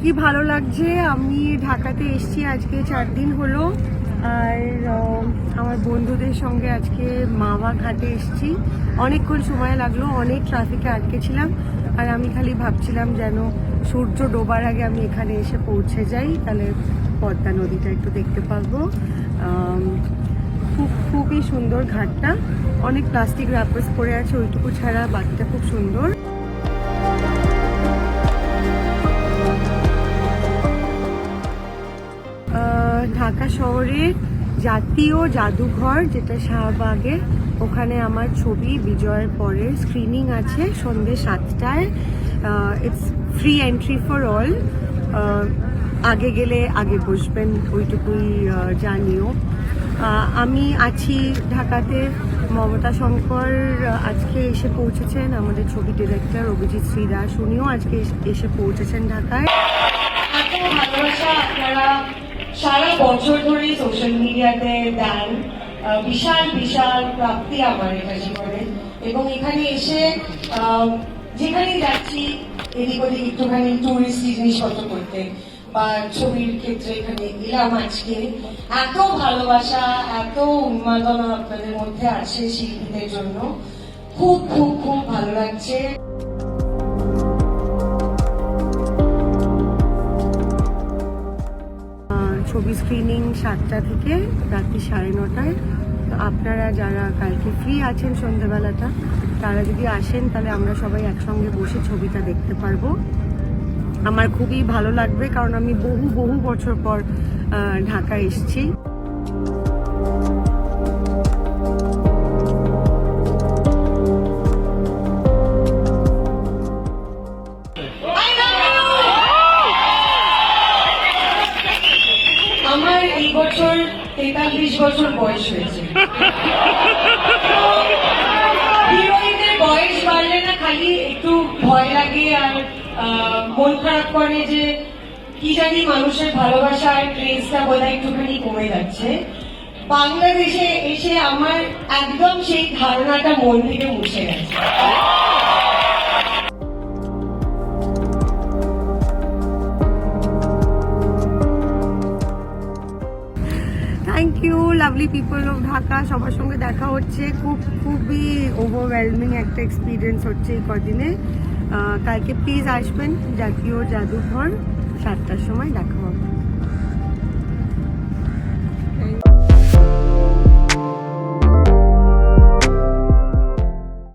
কি ভালো লাগছে। আমি ঢাকাতে এসেছি, আজকে চার দিন হলো। আর আমার বন্ধুদের সঙ্গে আজকে মাওয়া ঘাটে এসেছি। অনেকক্ষণ সময় লাগল, অনেক ট্রাফিকে আটকে ছিলাম। আর আমি খালি ভাবছিলাম যেন সূর্য ডোবার আগে আমি এখানে এসে পৌঁছে যাই। তাহলে পদ্মা নদীটা একটু দেখতে পাবো। খুব, খুবই সুন্দর ঘাটটা। অনেক প্লাস্টিক র্যাপার্স পড়ে আছে, ওইটুকু ছাড়া বাকিটা খুব সুন্দর। ঢাকা শহরে জাতীয় জাদুঘর, যেটা শাহবাগে। ওখানে আমার ছবি বিজয়ের পরে স্ক্রিনিং আছে সন্ধ্যে সাতটায়। It's free entry for all আগে গেলে আগে বসবেন, ওইটুকুই জানিও। আমি আছি ঢাকাতে। মমতা শঙ্কর আজকে এসে পৌঁছেছেন। আমাদের ছবি ডিরেক্টর অভিজিৎ শ্রী দাস উনিও আজকে এস- পৌঁছেছেন ঢাকায়। সারা বছর ধরে সোশ্যাল মিডিয়াতে দেন। বিশাল বিশাল প্রাপ্তি আমার এটা জীবনে। এবং এখানে এসে যেখানে যাচ্ছি, এদিক ওদিক একটুখানি টুরিস্ট জিনিসপত্র করতে বা ছবির ক্ষেত্রে এখানে এলাম আজকে। এত ভালোবাসা, এত উন্মাদনা আপনাদের মধ্যে আছে শিল্পীদের জন্য। খুব খুব খুব ভালো লাগছে। ছবি স্ক্রিনিং সাতটা থেকে রাত্রি সাড়ে নটায়। তো আপনারা যারা কালকে ফ্রি আছেন সন্ধেবেলাটা, তারা যদি আসেন, তাহলে আমরা সবাই একসঙ্গে বসে ছবিটা দেখতে পারব। আমার খুবই ভালো লাগবে, কারণ আমি বহু বহু বছর পর ঢাকা এসেছি। আমার এই বছর তেতাল্লিশ বছর বয়স হয়েছে। বয়স বাড়লে না খালি একটু ভয় লাগে আর মন খারাপ করে যে কি জানি মানুষের ভালোবাসা আর ক্রেজটা বোধহয় একটুখানি কমে যাচ্ছে। বাংলাদেশে এসে আমার একদম সেই ধারণাটা মন থেকে মুছে গেছে। লাভলি পিপল অফ ঢাকা সবার সঙ্গে দেখা হচ্ছে। খুব, খুবই ওভারওয়েলমিং একটা এক্সপিরিয়েন্স হচ্ছে এই কদিনে। কালকে প্লিজ আসবেন জাতীয় জাদুঘর। সাতটার সময় দেখা